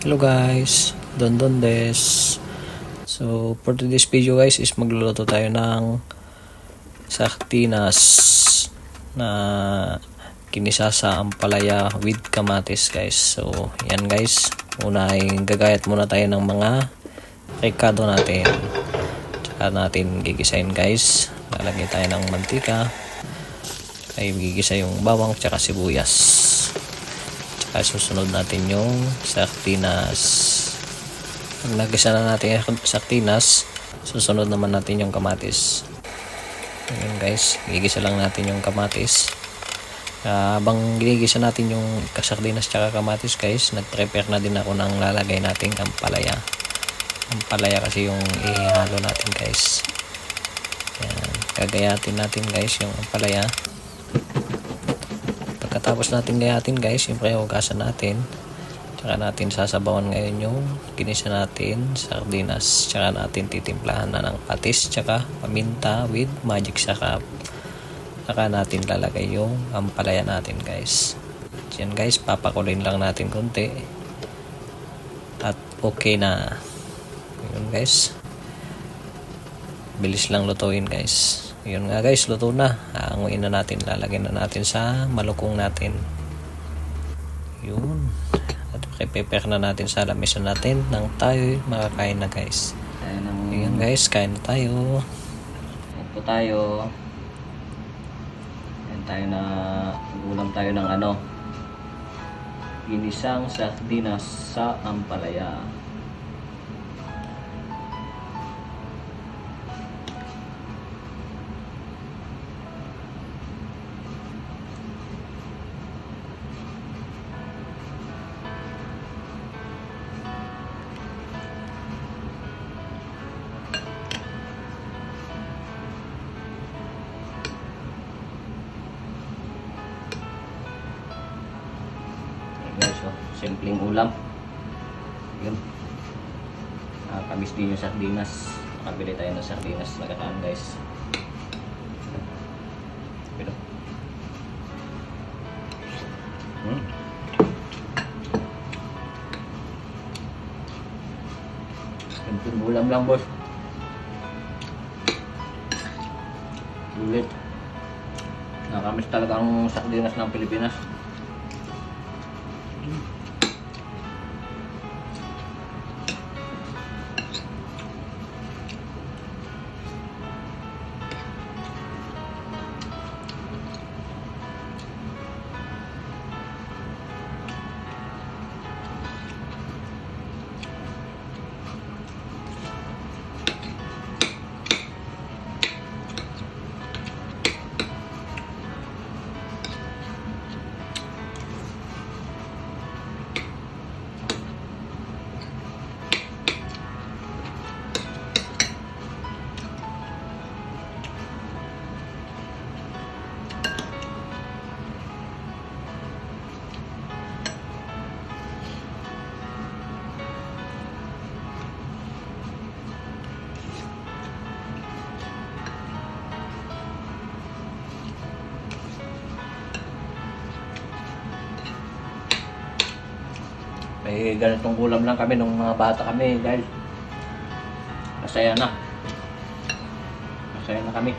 Hello guys, Don Don Des. So, for today's video guys is magluluto tayo ng sardinas na kinisa sa ampalaya with kamatis guys. So, yan guys. Una ay gagayat muna tayo ng mga rekado natin. Tsaka natin gigisahin guys. Lalagay tayo ng mantika. Ay gigisa yung bawang tsaka sibuyas. Tsaka susunod natin yung sardinas. Pag nagisa na natin yung sardinas, susunod naman natin yung kamatis. Ayun guys, gigisa lang natin yung kamatis. Ah, habang ginigisa natin yung sardinas tsaka kamatis guys, nag-prepare na din ako ng lalagay nating ampalaya. Ampalaya kasi yung ihalo natin guys. Yan, gagayatin natin guys yung ampalaya. Pagkatapos natin gayatin guys, siyempre hugasan natin. Tsaka natin sasabawan ngayon yung ginisa natin, sardinas. Tsaka natin titimplahan na ng patis, tsaka paminta with magic sarap. Tsaka natin lalagay yung ampalaya natin guys. Yan guys, papakulin lang natin konti. At okay na. Yun guys. Bilis lang lutuin guys. Yun nga guys, luto na. Aanguin na natin, lalagyan na natin sa malukong natin. Yun. At prepare na natin sa lamesa natin nang tayo makakain na guys. Ayan guys, kain na tayo. Po tayo. Ayan tayo na... Ulam tayo ng ano. Ginisang sardinas sa ampalaya. Simpleng ulam. Yun. Nakakamiss din yung sardinas. Nakabili tayo ng sardinas nakaraan guys. Pero, hmm. Simpleng ulam lang boss. Ulit. Nakakamiss talaga ang sardinas ng Pilipinas. May ganitong ulam lang kami nung mga bata kami dahil masaya na. Masaya na kami.